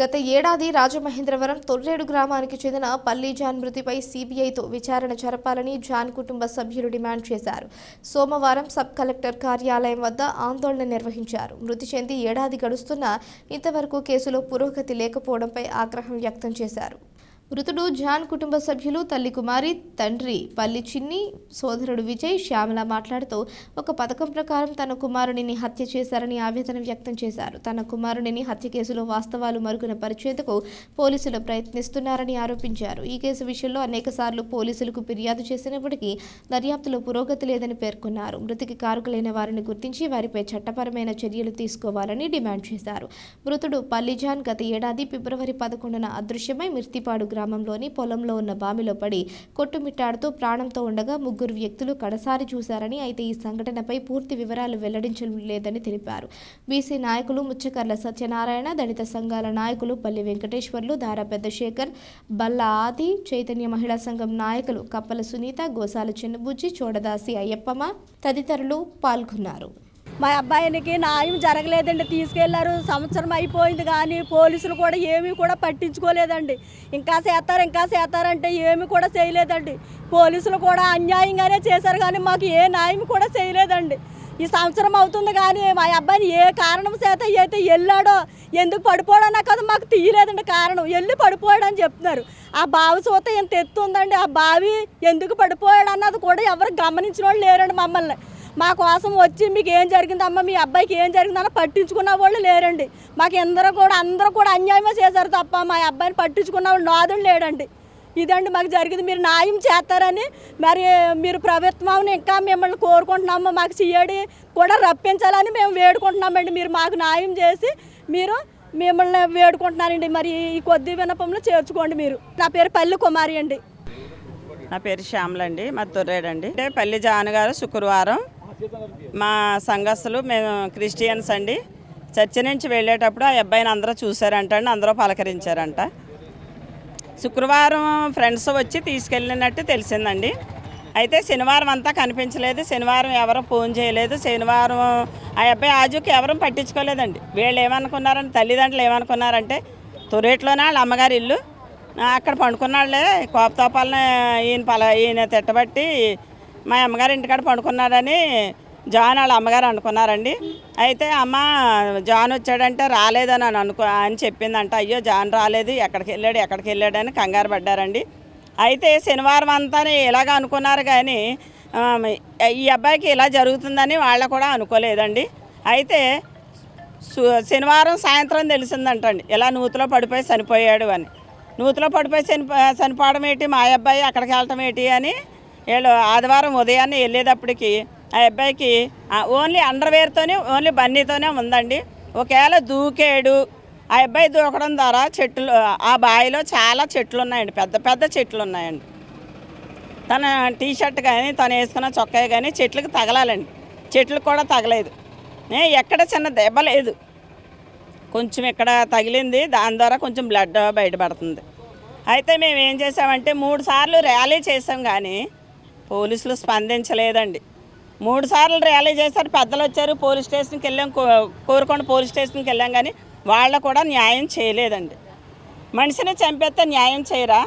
గత ఏడాది రాజమహేంద్రవరం తొర్రేడు గ్రామానికి చెందిన పల్లి జాన్ మృతిపై సీబీఐతో విచారణ జరపాలని జాన్ కుటుంబ సభ్యులు డిమాండ్ చేశారు. సోమవారం సబ్ కలెక్టర్ కార్యాలయం వద్ద ఆందోళన నిర్వహించారు. మృతి చెంది ఏడాది గడుస్తున్నా ఇంతవరకు కేసులో పురోగతి లేకపోవడంపై ఆగ్రహం వ్యక్తం చేశారు. మృతుడు జాన్ కుటుంబ సభ్యులు తల్లి కుమారి తండ్రి పల్లి చిన్ని సోదరుడు విజయ్ శ్యామల మాట్లాడుతూ ఒక పథకం ప్రకారం తన కుమారుడిని హత్య చేశారని ఆవేదన వ్యక్తం చేశారు. తన కుమారుడిని హత్య కేసులో వాస్తవాలు మరుగున పరిచేందుకు పోలీసులు ప్రయత్నిస్తున్నారని ఆరోపించారు. ఈ కేసు విషయంలో అనేకసార్లు పోలీసులకు ఫిర్యాదు చేసినప్పటికీ దర్యాప్తులో పురోగతి లేదని పేర్కొన్నారు. మృతికి కారుకులైన వారిని గుర్తించి వారిపై చట్టపరమైన చర్యలు తీసుకోవాలని డిమాండ్ చేశారు. మృతుడు పల్లిజాన్ గత ఏడాది ఫిబ్రవరి పదకొండున అదృశ్యమై మిర్తిపాడు గ్రామంలోని పొలంలో ఉన్న బామిలో పడి కొట్టుమిట్టాడుతూ ప్రాణంతో ఉండగా ముగ్గురు వ్యక్తులు కడసారి చూశారని అయితే ఈ సంఘటనపై పూర్తి వివరాలు వెల్లడించడం లేదని తెలిపారు. బీసీ నాయకులు ముచ్చకర్ల సత్యనారాయణ దళిత సంఘాల నాయకులు పల్లి వెంకటేశ్వర్లు దారా పెద్దశేఖర్ బల్ల ఆది చైతన్య మహిళా సంఘం నాయకులు కప్పల సునీత గోసాల చిన్నబుజ్జి చోడదాసి అయ్యప్పమ్మ తదితరులు పాల్గొన్నారు. మా అబ్బాయినికి న్యాయం జరగలేదండి తీసుకెళ్ళారు. సంవత్సరం అయిపోయింది కానీ పోలీసులు కూడా ఏమీ కూడా పట్టించుకోలేదండి. ఇంకా చేస్తారు ఇంకా చేస్తారంటే ఏమి కూడా చేయలేదండి. పోలీసులు కూడా అన్యాయంగానే చేశారు కానీ మాకు ఏ న్యాయం కూడా చేయలేదండి. ఈ సంవత్సరం అవుతుంది కానీ మా అబ్బాయిని ఏ కారణం చేత అయితే వెళ్ళాడో ఎందుకు పడిపోవడో నాకు మాకు తీయలేదండి కారణం. వెళ్ళి పడిపోయాడు అని చెప్తున్నారు. ఆ బావి చూత ఎంత ఎత్తు ఉందండి ఆ బావి ఎందుకు పడిపోయాడు అన్నది కూడా ఎవరు గమనించిన వాళ్ళు లేరండి మమ్మల్ని. మా కోసం వచ్చి మీకు ఏం జరిగిందమ్మా మీ అబ్బాయికి ఏం జరిగిందన్న పట్టించుకున్న వాళ్ళు లేరండి. మాకు ఎందరూ కూడా అందరూ కూడా అన్యాయమే చేశారు తప్ప మా అబ్బాయిని పట్టించుకున్న వాళ్ళు నాదుడు లేడండి. ఇదండి మాకు జరిగింది. మీరు న్యాయం చేస్తారని మరి మీరు ప్రభుత్వం ఇంకా మిమ్మల్ని కోరుకుంటున్నాము. మాకు చేయడి కూడా రప్పించాలని మేము వేడుకుంటున్నామండి. మీరు మాకు న్యాయం చేసి మీరు మిమ్మల్ని వేడుకుంటున్నారండి. మరి ఈ కొద్ది వినపంలో చేర్చుకోండి మీరు. నా పేరు పల్లి కుమారి అండి. నా పేరు శ్యామలండి. మా తొర్రేడండి. అంటే పల్లి జాన్ గారు శుక్రవారం. మా సంఘస్థులు మేము క్రిస్టియన్స్ అండి. చర్చి నుంచి వెళ్ళేటప్పుడు ఆ అబ్బాయిని అందరూ చూశారంట అండి అందరూ పలకరించారంట. శుక్రవారం ఫ్రెండ్స్ వచ్చి తీసుకెళ్ళినట్టు తెలిసిందండి. అయితే శనివారం అంతా కనిపించలేదు శనివారం ఎవరూ ఫోన్ చేయలేదు శనివారం ఆ అబ్బాయి ఆజుకి ఎవరూ పట్టించుకోలేదండి. వీళ్ళు ఏమనుకున్నారంటే తల్లిదండ్రులు ఏమనుకున్నారంటే తొరేట్లోనే వాళ్ళ అమ్మగారి ఇల్లు అక్కడ పండుకున్నాళ్ళే కోపతాపాలని ఈయన పల ఈయన తిట్టబట్టి మా అమ్మగారు ఇంటికాడ పండుకున్నాడని జాన్ వాళ్ళ అమ్మగారు అనుకున్నారండి. అయితే అమ్మ జాన్ వచ్చాడంటే రాలేదని అని అనుకో అని చెప్పిందంట. అయ్యో జాన్ రాలేదు ఎక్కడికి వెళ్ళాడు ఎక్కడికి వెళ్ళాడని కంగారు పడ్డారండి. అయితే శనివారం అంతా ఇలాగ అనుకున్నారు కానీ ఈ అబ్బాయికి ఇలా జరుగుతుందని వాళ్ళు కూడా అనుకోలేదండి. అయితే శనివారం సాయంత్రం తెలిసిందంటండి. ఇలా నూతిలో పడిపోయి చనిపోయాడు అని. నూతిలో పడిపోయి చనిపో చనిపోవడం ఏంటి? మా అబ్బాయి అక్కడికి వెళ్ళటం ఏంటి అని వీళ్ళు ఆదివారం ఉదయాన్నే వెళ్ళేటప్పటికి ఆ అబ్బాయికి ఓన్లీ అండర్వేర్తోనే ఓన్లీ బన్నీతోనే ఉందండి. ఒకవేళ దూకాడు ఆ అబ్బాయి దూకడం ద్వారా చెట్లు ఆ బావిలో చాలా చెట్లు ఉన్నాయండి పెద్ద పెద్ద చెట్లు ఉన్నాయండి తన టీ షర్ట్ కానీ తను వేసుకున్న చొక్కా కానీ చెట్లకు తగలాలండి. చెట్లకు కూడా తగలేదు. ఏ, ఎక్కడ చిన్న దెబ్బ లేదు. కొంచెం ఇక్కడ తగిలింది దాని ద్వారా కొంచెం బ్లడ్ బయటపడుతుంది. అయితే మేము ఏం చేసామంటే మూడు సార్లు ర్యాలీ చేసాం కానీ పోలీసులు స్పందించలేదండి. మూడు సార్లు ర్యాలీ చేశారు పెద్దలు వచ్చారు పోలీస్ స్టేషన్కి వెళ్ళాం కో- కోరుకొండ పోలీస్ స్టేషన్కి వెళ్ళాం కానీ వాళ్ళు కూడా న్యాయం చేయలేదండి. మనిషిని చంపేస్తే న్యాయం చేయరా?